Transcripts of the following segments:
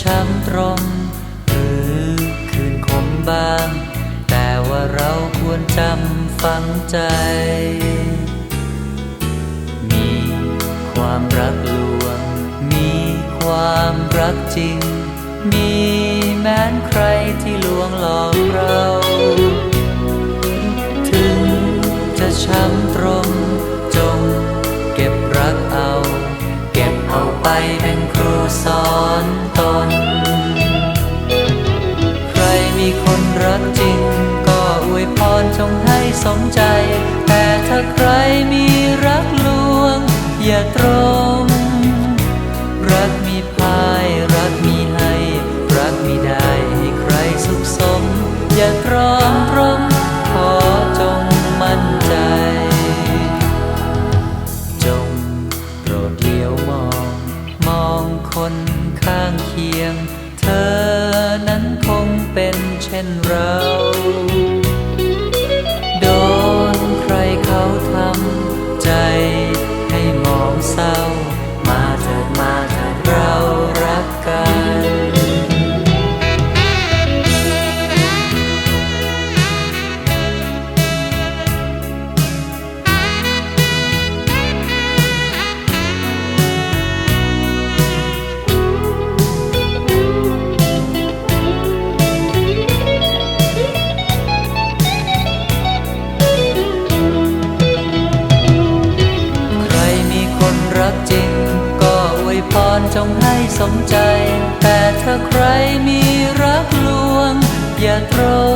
ช้ำตรง หรือคืนคมบาง แต่ว่าเราควรจำฝังใจ มีความรักลวง มีความรักจริง มีแม้นใครที่ลวงหลอกเรา ถึงจะช้ำตรง สมใจ แต่ถ้าใครมีรักลวง อย่าตรง รักมีพาย รักมีให้ รักมีได้ให้ใครสุขสม อย่าตรอมตรมขอจงมั่นใจ จงโปรดเลี้ยวมอง มองคนข้างเคียง เธอนั้นคงเป็นเช่นเรา สมใจ แต่ถ้าใครมีรักลวง อย่าตรง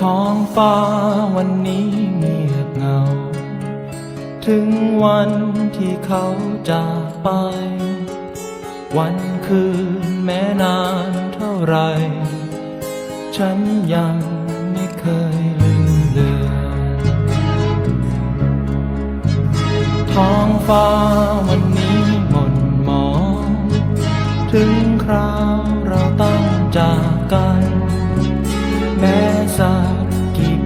ท้องฟ้าวันนี้เงียบเงา ถึงวันที่เขาจากไป วันคืนแม้นานเท่าไร ฉันยังไม่เคยลืมเลือนท้องฟ้าวันนี้หม่นหมอง ถึงคราวเราต้องจากกัน แม้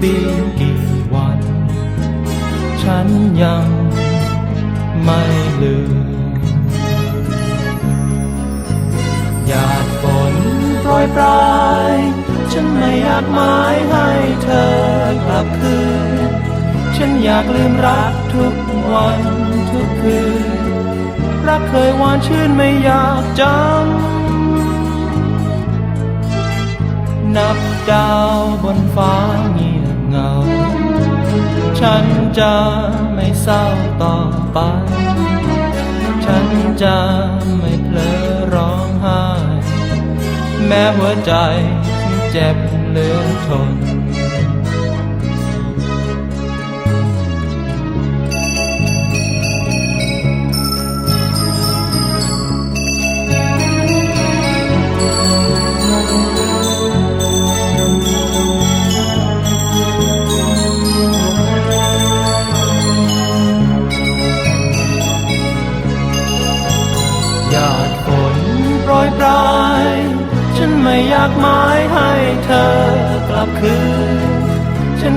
กี่ปีกี่วัน ฉันยังไม่ลืมหยาดฝนโปรยปลาย ฉันไม่อยากหมายให้เธอกลับคืน ฉันอยากลืมรักทุกวันทุกคืน รักเคยหวานชื่นไม่อยากจำนับดาวบนฟ้าเงียบเหงา ฉันจะไม่เศร้าต่อไป ฉันจะไม่เพลอร้องไห้ แม้หัวใจเจ็บเหลือทน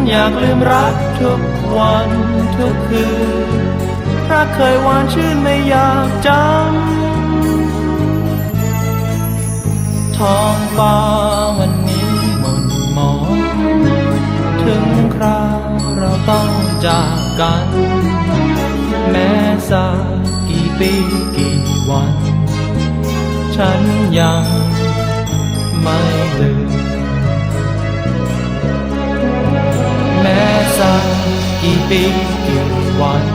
อยากลืมรักทุกวันทุกคืนรักเคยหวานชื่นไม่อยากจำท้องฟ้าวันนี้หม่นหมองถึงคราวเราต้องจากกัน แม้จากกี่ปีกี่วัน ฉันยังไม่ลืม สักกี่ปีกี่วัน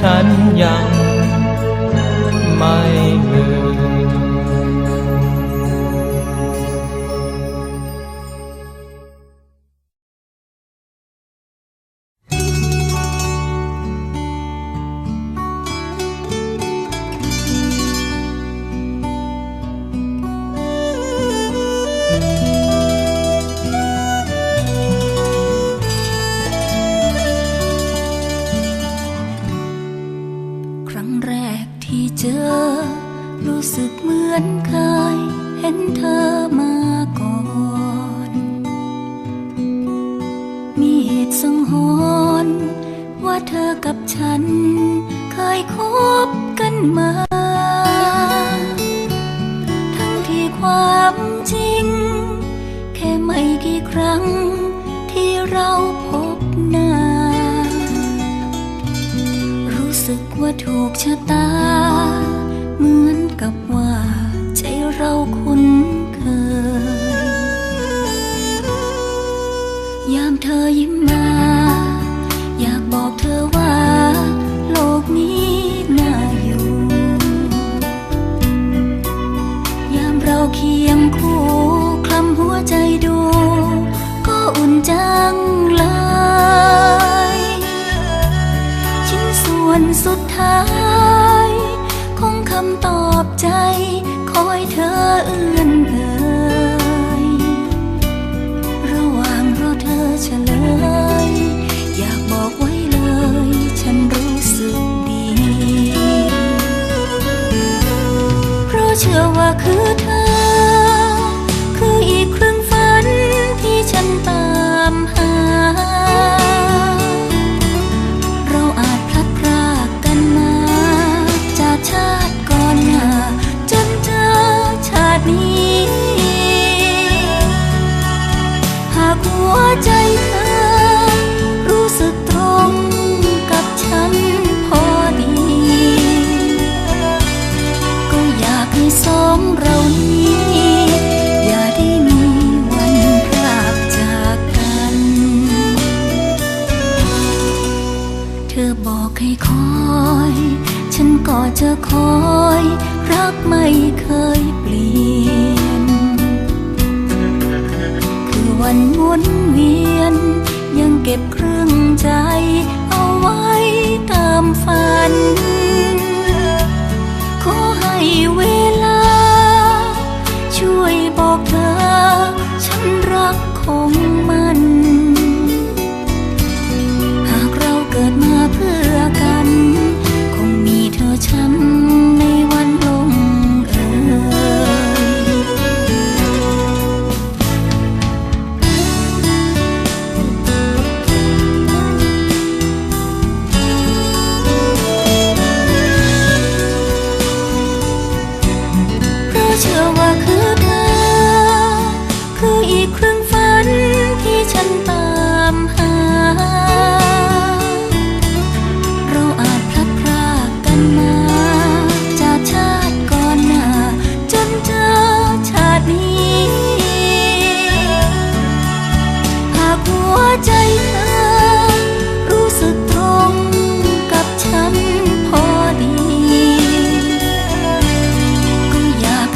ฉันยังไม่ลืม กับฉัน เคยคบกันมา ทั้งที่ความจริง แค่ไม่กี่ครั้งที่เราพบหน้า รู้สึกว่าถูกชะตา เหมือนกับว่าใจเราคุ้นเคย ยามเธอยิ้มมา จังเลยชิ้นส่วนสุดท้ายของคำตอบใจ คอยเธอเอื้อนเอ่ยระหว่างรอเธอเฉลย อยากบอกไว้เลย ฉันรู้สึกดี เพราะเชื่อว่าคือเธอคือ มันหมุนเวียน ยังเก็บครึ่งใจ เอาไว้ตามฝัน ขอให้เว